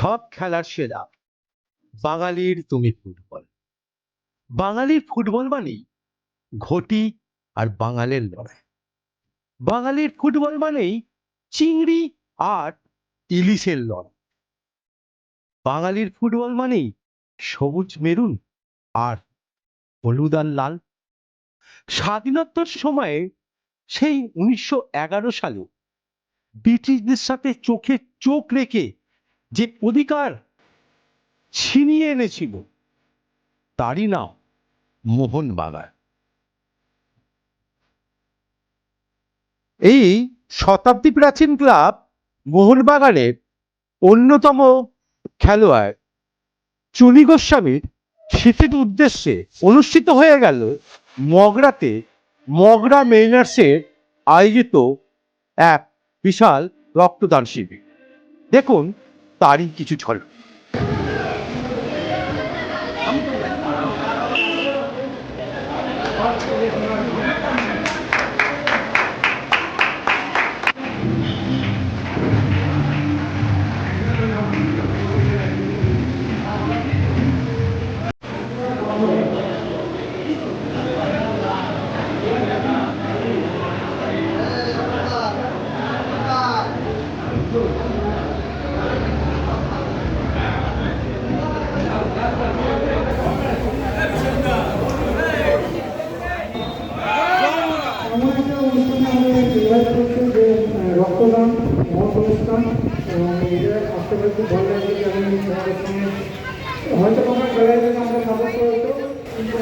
সব খেলার সেরা বাঙালির তুমি ফুটবল। বাঙালির ফুটবল মানেই ঘটি আর বাঙালের লড়াই। বাঙালির ফুটবল মানেই চিংড়ি আর ইলিশের লড়াই। বাঙালির ফুটবল মানেই সবুজ মেরুন আর হলুদ আর লাল। স্বাধীনতার সময়ে সেই উনিশশো এগারো সালে ব্রিটিশদের সাথে চোখে চোখ রেখে যে অধিকার ছিনিয়ে এনেছিল, তারই নাম মোহনবাগান এই শতাব্দী প্রাচীন ক্লাব মোহনবাগানের অন্যতম খেলোয়াড় চুনি গোস্বামীর স্মৃতির উদ্দেশ্যে অনুষ্ঠিত হয়ে গেল মগরাতে মগরা মেইনার্সের আয়োজিত এক বিশাল রক্তদান শিবির। দেখুন তারই কিছু ঝলক এমন খুব ভালো যে আমি সঙ্গে হয়তো আমরা কিন্তু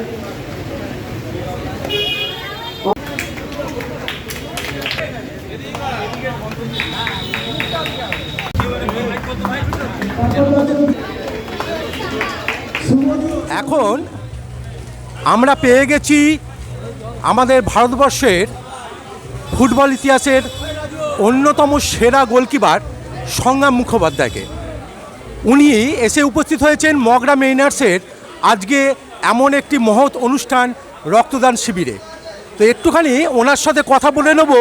এখন আমরা পেয়ে গেছি আমাদের ভারতবর্ষের ফুটবল ইতিহাসের অন্যতম সেরা গোলকিপার সংগ্রাম মুখোপাধ্যায়কে। উনি এসে উপস্থিত হয়েছেন মগরা মেইনার্সের আজকে এমন একটি মহৎ অনুষ্ঠান রক্তদান শিবিরে। তো একটুখানি ওনার সাথে কথা বলে নেব,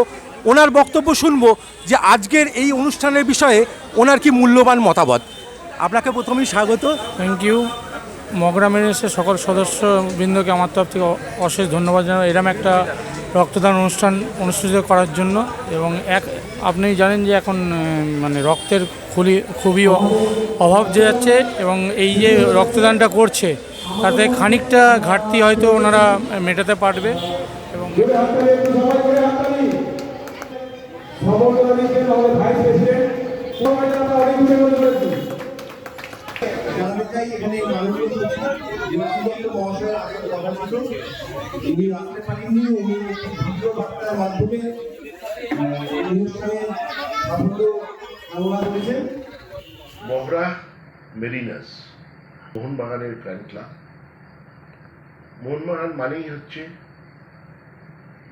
ওনার বক্তব্য শুনব যে আজকের এই অনুষ্ঠানের বিষয়ে ওনার কি মূল্যবান মতামত। আপনাকে প্রথমেই স্বাগত। থ্যাংক ইউ মগরা মেনেসের সকল সদস্যবৃন্দকে আমার তরফ থেকে অশেষ ধন্যবাদ জানাই। এরম একটা রক্তদান অনুষ্ঠান অনুষ্ঠিত করার জন্য এবং এক আপনি জানেন যে এখন মানে রক্তের খুবই খুবই অভাব যে যাচ্ছে এবং এই যে রক্তদানটা করছে তাতে খানিকটা ঘাটতি হয়তো ওনারা মেটাতে পারবে এবং প্রেসিডেন্ট চলেছি এখানে মহাশয়ের ছিল উনি বার্তার মাধ্যমে মোহনবাগানের ক্লাব মোহনবাগান মানেই হচ্ছে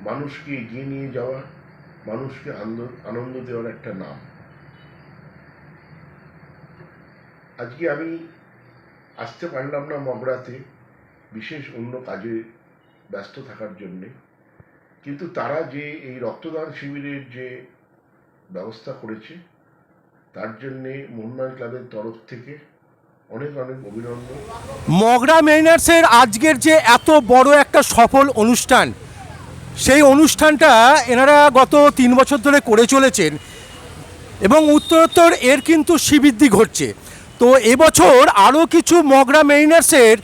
মানুষকে এগিয়ে নিয়ে যাওয়া, মানুষকে আনন্দ দেওয়ার একটা নাম। আজকে আমি আসতে পারলাম না মগরাতে। বিশেষ অন্য কাজে ব্যস্ত থাকার জন্যে। কিন্তু তারা যে এই রক্তদান শিবিরের যে ব্যবস্থা করেছে, তার জন্যে মোহনবাগান ক্লাবের তরফ থেকে অনেক মগরা মেইনার্সের আজকের যে এত বড় একটা সফল অনুষ্ঠান, সেই অনুষ্ঠানটা এনারা গত তিন বছর ধরে করে চলেছেন এবং উত্তরোত্তর এর কিন্তু শ্রীবৃদ্ধি ঘটছে। তো এবছর আরও কিছু মগরা মেরিনার্সের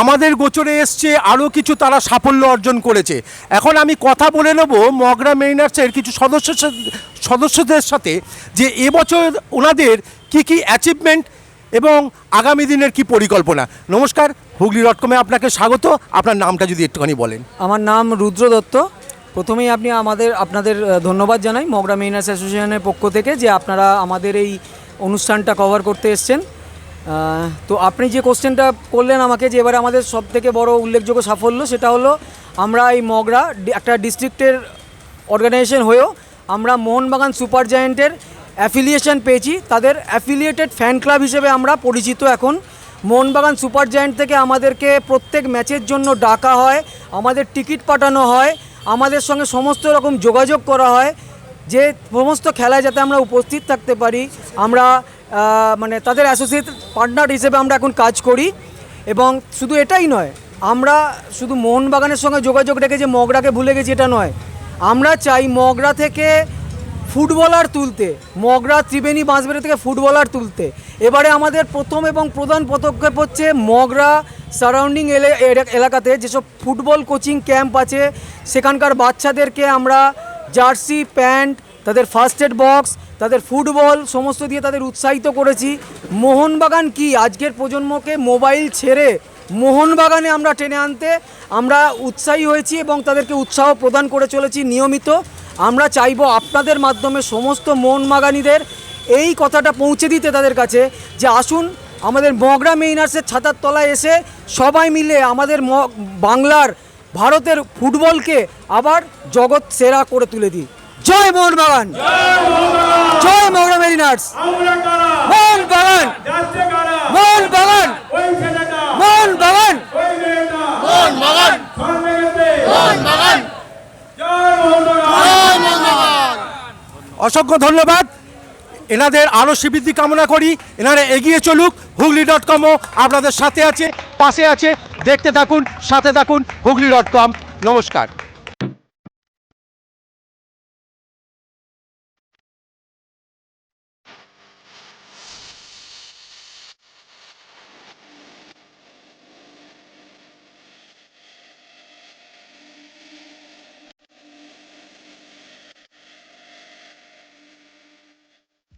আমাদের গোচরে এসছে, আরও কিছু তারা সাফল্য অর্জন করেছে। এখন আমি কথা বলে নেব মগরা মেরিনার্সের কিছু সদস্য সদস্যদের সাথে যে এবছর ওনাদের কি কি অ্যাচিভমেন্ট এবং আগামী দিনের কি পরিকল্পনা। নমস্কার, হুগলি ডট কমে আপনাকে স্বাগত। আপনার নামটা যদি একটুখানি বলেন। আমার নাম রুদ্র দত্ত। প্রথমেই আপনি আমাদের, আপনাদের ধন্যবাদ জানাই মগরা মেইনার্স অ্যাসোসিয়েশনের পক্ষ থেকে যে আপনারা আমাদের এই অনুষ্ঠানটা কভার করতে এসছেন। তো আপনি যে কোশ্চেনটা করলেন আমাকে যে এবারে আমাদের সব থেকে বড় উল্লেখযোগ্য সাফল্য, সেটা হলো আমরা এই মগরা একটা ডিস্ট্রিক্টের অর্গানাইজেশন হয়েও আমরা মোহনবাগান সুপার জায়েন্টের অ্যাফিলিয়েশন পেয়েছি। তাদের অ্যাফিলিয়েটেড ফ্যান ক্লাব হিসেবে আমরা পরিচিত এখন। মোহনবাগান সুপার জায়েন্ট থেকে আমাদেরকে প্রত্যেক ম্যাচের জন্য ডাকা হয়, আমাদের টিকিট পাঠানো হয়, আমাদের সঙ্গে সমস্ত রকম যোগাযোগ করা হয়, যে সমস্ত খেলায় যাতে আমরা উপস্থিত থাকতে পারি। আমরা মানে তাদের অ্যাসোসিয়েট পার্টনার হিসেবে আমরা এখন কাজ করি। এবং শুধু এটাই নয়, আমরা শুধু মোহনবাগানের সঙ্গে যোগাযোগ রেখে যে মগরাকে ভুলে গেছি এটা নয়, আমরা চাই মগরা থেকে ফুটবলার তুলতে, মগরা ত্রিবেণী বাঁশবেড়ি থেকে ফুটবলার তুলতে। এবারে আমাদের প্রথম এবং প্রধান পদক্ষেপ হচ্ছে মগরা সারাউন্ডিং এলাকাতে যেসব ফুটবল কোচিং ক্যাম্প আছে, সেখানকার বাচ্চাদেরকে আমরা জার্সি, প্যান্ট, তাদের ফার্স্ট এড বক্স তাদের ফুটবল সমস্ত দিয়ে তাদের উৎসাহিত করেছি। মোহনবাগান কি? আজকের প্রজন্মকে মোবাইল ছেড়ে মোহনবাগানে আমরা টেনে আনতে আমরা উৎসাহী হয়েছি এবং তাদেরকে উৎসাহ প্রদান করে চলেছি নিয়মিত। আমরা চাইব আপনাদের মাধ্যমে সমস্ত মোহনবাগানীদের এই কথাটা পৌঁছে দিতে তাদের কাছে যে আসুন, আমাদের মগরা মেইনার্সের ছাতার তলায় এসে সবাই মিলে আমাদের বাংলার, ভারতের ফুটবলকে আবার জগৎ সেরা করে তুলে দিই। জয় মোহনবাগান জয় মগরা মেরিনার্স। মোহনবাগান মোহনবাগান মোহনবাগান অসংখ্য ধন্যবাদ। এনাদের আরও শ্রীবৃদ্ধি কামনা করি। এনারা এগিয়ে চলুক। হুগলি ডট কমও আপনাদের সাথে আছে পাশে আছে। দেখতে থাকুন সাথে থাকুন হুগলি ডট কম নমস্কার।